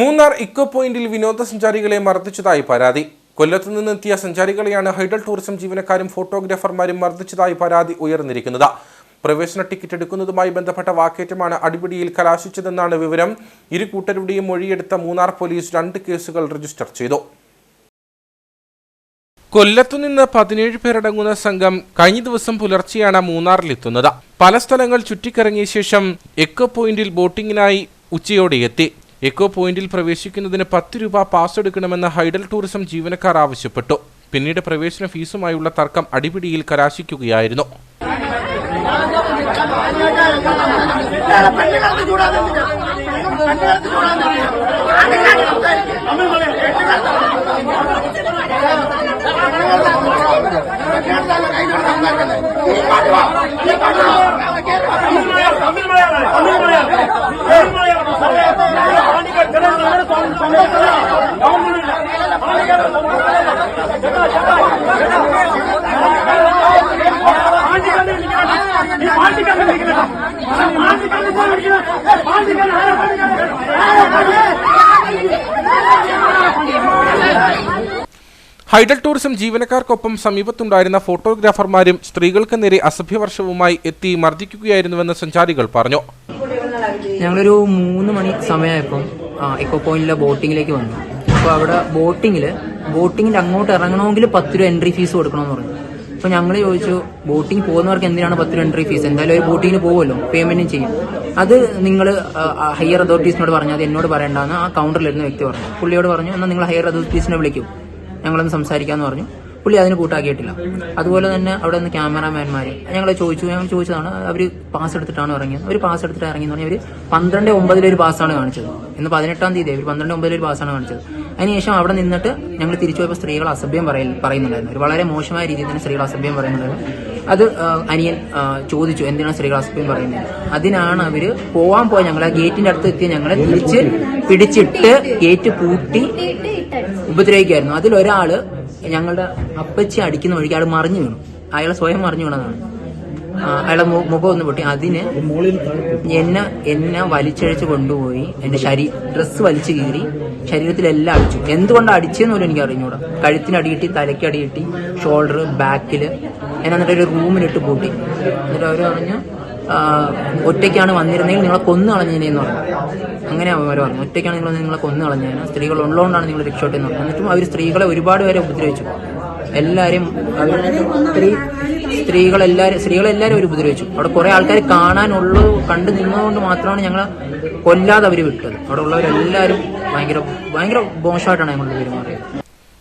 Munnar eco പോയിന്റിൽ വിനോദസഞ്ചാരികളെ മർദ്ദിച്ചതായി പരാതി. കൊല്ലത്തു നിന്നെത്തിയ സഞ്ചാരികളെയാണ് ഹൈഡൽ ടൂറിസം ജീവനക്കാരും ഫോട്ടോഗ്രാഫർമാരും മർദ്ദിച്ചതായി പരാതി ഉയർന്നിരിക്കുന്നത്. പ്രവേശന ടിക്കറ്റ് എടുക്കുന്നതുമായി ബന്ധപ്പെട്ട വാക്കേറ്റമാണ് അടിപിടിയിൽ കലാശിച്ചതെന്നാണ് വിവരം. ഇരു കൂട്ടരുടെയും മൊഴിയെടുത്ത മൂന്നാർ പോലീസ് രണ്ട് കേസുകൾ രജിസ്റ്റർ ചെയ്തു. കൊല്ലത്തുനിന്ന് പതിനേഴ് പേരടങ്ങുന്ന സംഘം കഴിഞ്ഞ ദിവസം പുലർച്ചെയാണ് മൂന്നാറിലെത്തുന്നത്. പല സ്ഥലങ്ങൾ ചുറ്റിക്കറങ്ങിയ ശേഷം എക്കോ പോയിന്റിൽ ബോട്ടിങ്ങിനായി ഉച്ചയോടെ എത്തി. എക്കോ പോയിന്റിൽ പ്രവേശിക്കുന്നതിന് പത്ത് രൂപ പാസ് എടുക്കണമെന്ന് ഹൈഡൽ ടൂറിസം ജീവനക്കാർ ആവശ്യപ്പെട്ടു. പിന്നീട് പ്രവേശന ഫീസുമായുള്ള തർക്കം അടിപിടിയിൽ കലാശിക്കുകയായിരുന്നു. ഹൈഡൽ ടൂറിസം ജീവനക്കാർക്കൊപ്പം സമീപത്തുണ്ടായിരുന്ന ഫോട്ടോഗ്രാഫർമാരും സ്ത്രീകൾക്ക് നേരെ അസഭ്യവർഷവുമായി എത്തി മർദ്ദിക്കുകയായിരുന്നുവെന്ന് സഞ്ചാരികൾ പറഞ്ഞു. ഞങ്ങളൊരു മൂന്ന് മണി സമയമായപ്പം എക്കോ പോയിന്റിലെ ബോട്ടിങ്ങിലേക്ക് വന്നു. അപ്പോൾ അവിടെ ബോട്ടിങ്ങിൽ ബോട്ടിങ്ങിൽ അങ്ങോട്ട് ഇറങ്ങണമെങ്കിൽ പത്ത് രൂപ എൻട്രി ഫീസ് കൊടുക്കണമെന്ന് പറഞ്ഞു. അപ്പോൾ ഞങ്ങൾ ചോദിച്ചു ബോട്ടിംഗ് പോകുന്നവർക്ക് എന്തിനാണ് പത്ത് രൂപ എൻട്രി ഫീസ് എന്തായാലും ഒരു ബോട്ടിങ്ങിന് പോകുമല്ലോ പേയ്മെന്റും ചെയ്യും. അത് നിങ്ങൾ ഹയർ അതോറിറ്റീസിനോട് പറഞ്ഞു അത് എന്നോട് പറയണ്ടെന്ന് ആ കൗണ്ടറിലിരുന്ന വ്യക്തി പറഞ്ഞു. പുള്ളിയോട് പറഞ്ഞു എന്നാൽ നിങ്ങൾ ഹയർ അതോറിറ്റീസിനെ വിളിക്കും. ഞങ്ങളൊന്ന് സംസാരിക്കാമെന്ന് പറഞ്ഞു. പുള്ളി അതിന് കൂട്ടാക്കിയിട്ടില്ല. അതുപോലെ തന്നെ അവിടെ നിന്ന് ക്യാമറാമാൻമാർ ഞങ്ങളെ ചോദിച്ചു. ഞങ്ങൾ ചോദിച്ചതാണ് അവർ പാസ് എടുത്തിട്ടാണ് ഇറങ്ങിയത്. ഒരു പാസ് എടുത്തിട്ട് ഇറങ്ങിയെന്ന് പറഞ്ഞാൽ അവർ പന്ത്രണ്ട് ഒമ്പതിൽ ഒരു പാസ്സാണ് കാണിച്ചത്. ഇന്ന് പതിനെട്ടാം തീയതി അവർ പന്ത്രണ്ട് ഒമ്പതിൽ ഒരു പാസ്സാണ് കാണിച്ചത്. അതിനുശേഷം അവിടെ നിന്നിട്ട് ഞങ്ങൾ തിരിച്ചു പോയപ്പോൾ സ്ത്രീകൾ അസഭ്യം പറയ പറയുന്നുണ്ടായിരുന്നു. ഒരു വളരെ മോശമായ രീതിയിൽ തന്നെ സ്ത്രീകൾ അസഭ്യം പറയുന്നുണ്ടായിരുന്നു. അത് അനിയൻ ചോദിച്ചു എന്തിനാണ് സ്ത്രീകൾ അസഭ്യം പറയുന്നത്? അതിനാണ് അവർ പോവാൻ പോയ ഞങ്ങളെ ആ ഗേറ്റിന്റെ അടുത്ത് എത്തിയ ഞങ്ങളെ തിരിച്ച് പിടിച്ചിട്ട് ഗേറ്റ് പൂട്ടി ഉപദ്രവിക്കായിരുന്നു അതിലൊരാൾ ഞങ്ങളുടെ അപ്പച്ചി അടിക്കുന്ന വഴിക്ക് അയാൾ മറിഞ്ഞു വീണു. അയാൾ സ്വയം മറിഞ്ഞു വീണതാണ്. അയാളെ മുഖം ഒന്ന് പൊട്ടി. അതിന് എന്നെ എന്നെ വലിച്ചഴിച്ച് കൊണ്ടുപോയി. എന്റെ ശരീ ഡ്രസ്സ് വലിച്ചു കീറി ശരീരത്തിലെല്ലാം അടിച്ചു. എന്തുകൊണ്ടാണ് അടിച്ചതെന്ന് പോലും എനിക്ക് അറിഞ്ഞൂടാ. കഴുത്തിന് അടി കിട്ടി തലയ്ക്ക് അടി ഷോൾഡർ ബാക്കിൽ എന്നെ എന്നിട്ട് ഒരു റൂമിലിട്ട് പൂട്ടി. എന്നിട്ട് അവർ പറഞ്ഞു ഒറ്റയ്ക്കാണ് വന്നിരുന്നെങ്കിൽ നിങ്ങളെ കൊന്നു കളഞ്ഞേനെന്ന് പറഞ്ഞു. അങ്ങനെ അവർ പറഞ്ഞു ഒറ്റയ്ക്കാണ് നിങ്ങൾ നിങ്ങളെ കൊന്നു കളഞ്ഞേനെ. സ്ത്രീകൾ ഉള്ളതുകൊണ്ടാണ് നിങ്ങൾ രക്ഷപ്പെട്ടെന്ന് പറഞ്ഞു. എന്നിട്ടും അവർ സ്ത്രീകളെ ഒരുപാട് പേരെ ഉപദ്രവിച്ചു. എല്ലാവരും അവർ സ്ത്രീ സ്ത്രീകളെല്ലാവരും സ്ത്രീകളെല്ലാവരും അവർ ഉപദ്രവിച്ചു. അവിടെ കുറെ ആൾക്കാർ കാണാനുള്ളത് കണ്ടു നിന്നതുകൊണ്ട് മാത്രമാണ് ഞങ്ങൾ കൊല്ലാതെ അവർ വിട്ടത്. അവിടെ ഉള്ളവരെല്ലാവരും ഭയങ്കര ഭയങ്കര മോശമായിട്ടാണ് ഞങ്ങളുടെ പെരുമാറിയത്.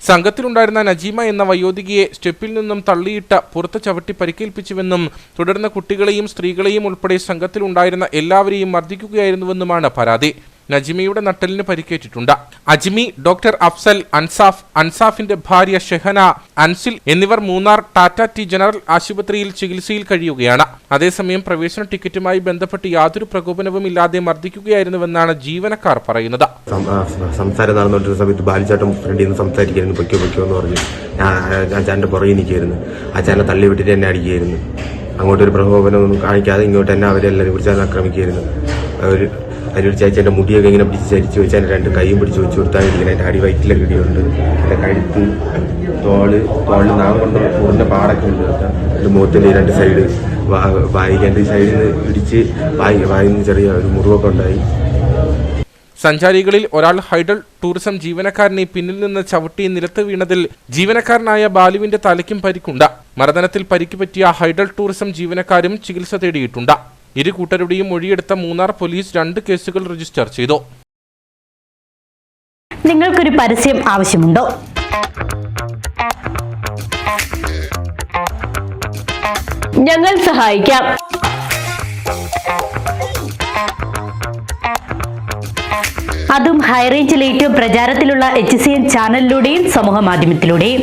സംഘത്തിലുണ്ടായിരുന്ന നജീമ എന്ന വയോധികയെ സ്റ്റെപ്പിൽ നിന്നും തള്ളിയിട്ട പുറത്ത് ചവിട്ടി പരിക്കേൽപ്പിച്ചുവെന്നും തുടർന്ന് കുട്ടികളെയും സ്ത്രീകളെയും ഉൾപ്പെടെ സംഘത്തിലുണ്ടായിരുന്ന എല്ലാവരെയും മർദ്ദിക്കുകയായിരുന്നുവെന്നുമാണ് പരാതി. നജിമയുടെ നട്ടലിന് പരിക്കേറ്റിട്ടുണ്ട്. അജ്മി ഡോക്ടർ അഫ്സൽ അൻസാഫ് അൻസാഫിന്റെ ഭാര്യ ഷെഹന അൻസിൽ എന്നിവർ മൂന്നാർ ടാറ്റ ടി ജനറൽ ആശുപത്രിയിൽ ചികിത്സയിൽ കഴിയുകയാണ്. അതേസമയം പ്രവേശന ടിക്കറ്റുമായി ബന്ധപ്പെട്ട് യാതൊരു പ്രകോപനവും ഇല്ലാതെ മർദ്ദിക്കുകയായിരുന്നുവെന്നാണ് ജീവനക്കാർ പറയുന്നത്. സംസാരം നടന്നുകൊണ്ടിരുന്ന സമയത്ത് ബാലിച്ചാട്ടം ഫ്രണ്ടിൽ നിന്ന് സംസാരിക്കായിരുന്നു. പൊയ്ക്കോ പൊയ്ക്കോ എന്ന് പറഞ്ഞു അച്ഛന്റെ പുറകെ നിൽക്കുകയായിരുന്നു. അച്ഛനെ തള്ളി വിട്ടിട്ട് എന്നെ അടിക്കുകയായിരുന്നു. അങ്ങോട്ടൊരു പ്രകോപനമൊന്നും കാണിക്കാതെ ഇങ്ങോട്ട് തന്നെ അവരെല്ലാവരും കുറിച്ച് ആക്രമിക്കുകയായിരുന്നു. ഒരു അതിലൊരു ചേച്ചി മുടിയൊക്കെ ഇങ്ങനെ പിടിച്ച് ചരിച്ച് വെച്ച് എന്റെ രണ്ട് കൈയും പിടിച്ച് വെച്ച് കൊടുത്താൽ ഇരിക്കുന്നത് എന്റെ അടി വയറ്റിലൊക്കെ ഇടിയുണ്ട്. എന്റെ കഴുത്ത് തോൾ തോളിൽ നാം കൊണ്ട് പൂർണ പാടൊക്കെ ഉണ്ട്. എന്റെ മുഖത്തിന്റെ രണ്ട് സൈഡ് വായിക്ക് സൈഡിൽ നിന്ന് ഇടിച്ച് വായി നിന്ന് ചെറിയ ഒരു മുറിവൊക്കെ ഉണ്ടായി. സഞ്ചാരികളിൽ ഒരാൾ ഹൈഡൽ ടൂറിസം ജീവനക്കാരനെ പിന്നിൽ നിന്ന് ചവിട്ടി നിലത്ത് വീണതിൽ ജീവനക്കാരനായ ബാലുവിന്റെ തലയ്ക്കും പരിക്കുണ്ട്. മർദ്ദനത്തിൽ പരിക്ക് പറ്റിയ ഹൈഡൽ ടൂറിസം ജീവനക്കാരും ചികിത്സ തേടിയിട്ടുണ്ട്. ഇരു കൂട്ടരുടെയും മൊഴിയെടുത്ത മൂന്നാർ പോലീസ് രണ്ട് കേസുകൾ രജിസ്റ്റർ ചെയ്തു. നിങ്ങൾക്കൊരു പരസ്യം ആവശ്യമുണ്ടോ? ഞങ്ങൾ സഹായിക്കാം. അതും ഹൈറേഞ്ചിൽ ഏറ്റവും പ്രചാരത്തിലുള്ള എച്ച് സി എൻ ചാനലിലൂടെയും സമൂഹ മാധ്യമത്തിലൂടെയും.